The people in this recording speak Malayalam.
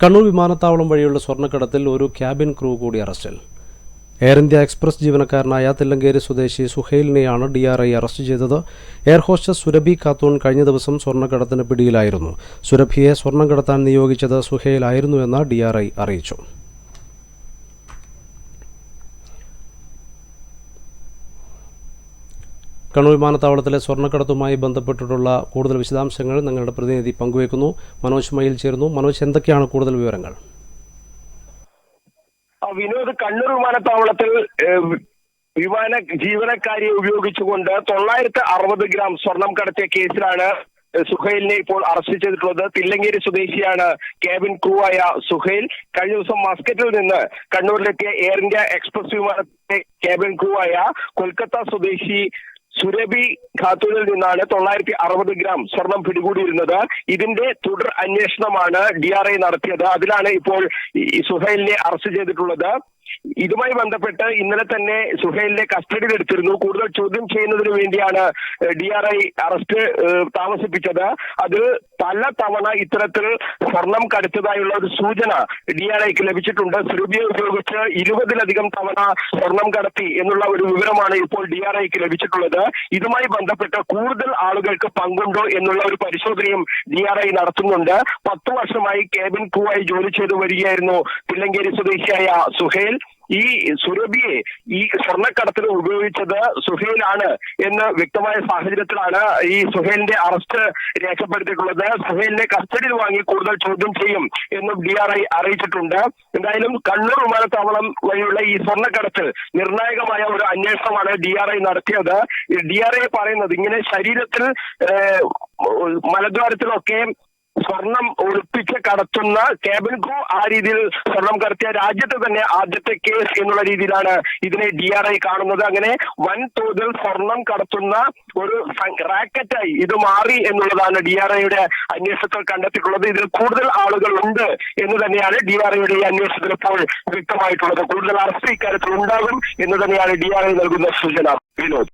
കണ്ണൂർ വിമാനത്താവളം വഴിയുള്ള സ്വർണക്കടത്തിൽ ഒരു ക്യാബിൻ ക്രൂ കൂടി അറസ്റ്റിൽ. എയർ ഇന്ത്യ എക്സ്പ്രസ് ജീവനക്കാരനായ തില്ലങ്കേരി സ്വദേശി സുഹൈലിനെയാണ് ഡി ആർ ഐ അറസ്റ്റ് ചെയ്തത്. എയർ ഹോസ്റ്റസ് സുരഭി ഖാത്തൂൺ കഴിഞ്ഞ ദിവസം സ്വർണക്കടത്തിന് പിടിയിലായിരുന്നു. സുരഭിയെ സ്വർണം കടത്താൻ നിയോഗിച്ചത് സുഹൈലായിരുന്നുവെന്ന് ഡി ആർ ഐ അറിയിച്ചു. കണ്ണൂർ വിമാനത്താവളത്തിലെ സ്വർണക്കടത്തുമായി ബന്ധപ്പെട്ടിട്ടുള്ള കൂടുതൽ വിശദാംശങ്ങൾ ഞങ്ങളുടെ പ്രതിനിധി പങ്കുവയ്ക്കുന്നു. മനോജ് മയിൽ ചേരുന്നു. മനോജ് എന്തൊക്കെയാണ് കൂടുതൽ വിവരങ്ങൾ? വിനോദ് കണ്ണൂർ വിമാനത്താവളത്തിൽ വിമാന ജീവനക്കാരിയെ ഉപയോഗിച്ചുകൊണ്ട് തൊള്ളായിരത്തി അറുപത് ഗ്രാം സ്വർണം കടത്തിയ കേസിലാണ് സുഹൈലിനെ ഇപ്പോൾ അറസ്റ്റ് ചെയ്തിട്ടുള്ളത്. തില്ലങ്കേരി സ്വദേശിയാണ് ക്യാബിൻ ക്രൂ ആയ സുഹൈൽ. കഴിഞ്ഞ ദിവസം മസ്കറ്റിൽ നിന്ന് കണ്ണൂരിലെത്തിയ എയർ ഇന്ത്യ എക്സ്പ്രസ് വിമാനത്തിലെ ക്യാബിൻ ക്രൂ ആയ കൊൽക്കത്ത സ്വദേശി സുരഭി ഖാത്തൂനിൽ നിന്നാണ് തൊള്ളായിരത്തി അറുപത് ഗ്രാം സ്വർണം പിടികൂടിയിരുന്നത്. ഇതിന്റെ തുടർ അന്വേഷണമാണ് ഡി ആർ ഐ നടത്തിയത്. അതിലാണ് ഇപ്പോൾ സുഹൈലിനെ അറസ്റ്റ് ചെയ്തിട്ടുള്ളത്. ഇതുമായി ബന്ധപ്പെട്ട് ഇന്നലെ തന്നെ സുഹേലിനെ കസ്റ്റഡിയിൽ എടുത്തിരുന്നു. കൂടുതൽ ചോദ്യം ചെയ്യുന്നതിന് വേണ്ടിയാണ് ഡി ആർ ഐ അറസ്റ്റ് താമസിപ്പിച്ചത്. അത് പല തവണ ഇത്തരത്തിൽ സ്വർണം കടത്തതായുള്ള ഒരു സൂചന ഡി ആർ ഐക്ക് ലഭിച്ചിട്ടുണ്ട്. സുരൂപിയെ ഉപയോഗിച്ച് ഇരുപതിലധികം തവണ സ്വർണം കടത്തി എന്നുള്ള ഒരു വിവരമാണ് ഇപ്പോൾ ഡി ആർ ഐക്ക് ലഭിച്ചിട്ടുള്ളത്. ഇതുമായി ബന്ധപ്പെട്ട് കൂടുതൽ ആളുകൾക്ക് പങ്കുണ്ടോ എന്നുള്ള ഒരു പരിശോധനയും ഡി ആർ ഐ നടത്തുന്നുണ്ട്. പത്തു വർഷമായി കേബിൻ ക്രൂ ആയി ജോലി ചെയ്തു വരികയായിരുന്നു. തില്ലങ്കേരി സ്വദേശിയായ സുഹേൽ. ഈ സുരഭിയെ ഈ സ്വർണക്കടത്തിന് ഉപയോഗിച്ചത് സുഹേലാണ് എന്ന് വ്യക്തമായ സാഹചര്യത്തിലാണ് ഈ സുഹേലിന്റെ അറസ്റ്റ് രേഖപ്പെടുത്തിയിട്ടുള്ളത്. സുഹേലിനെ കസ്റ്റഡിയിൽ വാങ്ങി കൂടുതൽ ചോദ്യം ചെയ്യും എന്നും ഡി ആർ ഐ അറിയിച്ചിട്ടുണ്ട്. എന്തായാലും കണ്ണൂർ വിമാനത്താവളം വഴിയുള്ള ഈ സ്വർണക്കടത്തിൽ നിർണായകമായ ഒരു അന്വേഷണമാണ് ഡി ആർ ഐ നടത്തിയത്. ഡി ആർ ഐ പറയുന്നത് ഇങ്ങനെ ശരീരത്തിൽ മലദ്വാരത്തിലൊക്കെ സ്വർണം ഒളിപ്പിച്ച് കടത്തുന്ന കേബിൻ ക്രൂ ആ രീതിയിൽ സ്വർണം കടത്തിയ രാജ്യത്ത് തന്നെ ആദ്യത്തെ കേസ് എന്നുള്ള രീതിയിലാണ് ഇതിനെ ഡി ആർ ഐ കാണുന്നത്. അങ്ങനെ വൻതോതിൽ സ്വർണം കടത്തുന്ന ഒരു റാക്കറ്റായി ഇത് മാറി എന്നുള്ളതാണ് ഡി ആർ ഐയുടെ അന്വേഷണത്തിൽ കണ്ടെത്തിയിട്ടുള്ളത്. ഇതിൽ കൂടുതൽ ആളുകൾ ഉണ്ട് എന്ന് തന്നെയാണ് ഡി ആർ ഐയുടെ ഈ അന്വേഷണത്തിൽ ഇപ്പോൾ വ്യക്തമായിട്ടുള്ളത്. കൂടുതൽ അറസ്റ്റ് ഇക്കാര്യത്തിൽ ഉണ്ടാകും എന്ന് തന്നെയാണ് ഡി ആർ ഐ നൽകുന്ന സൂചന. വിനോദ്.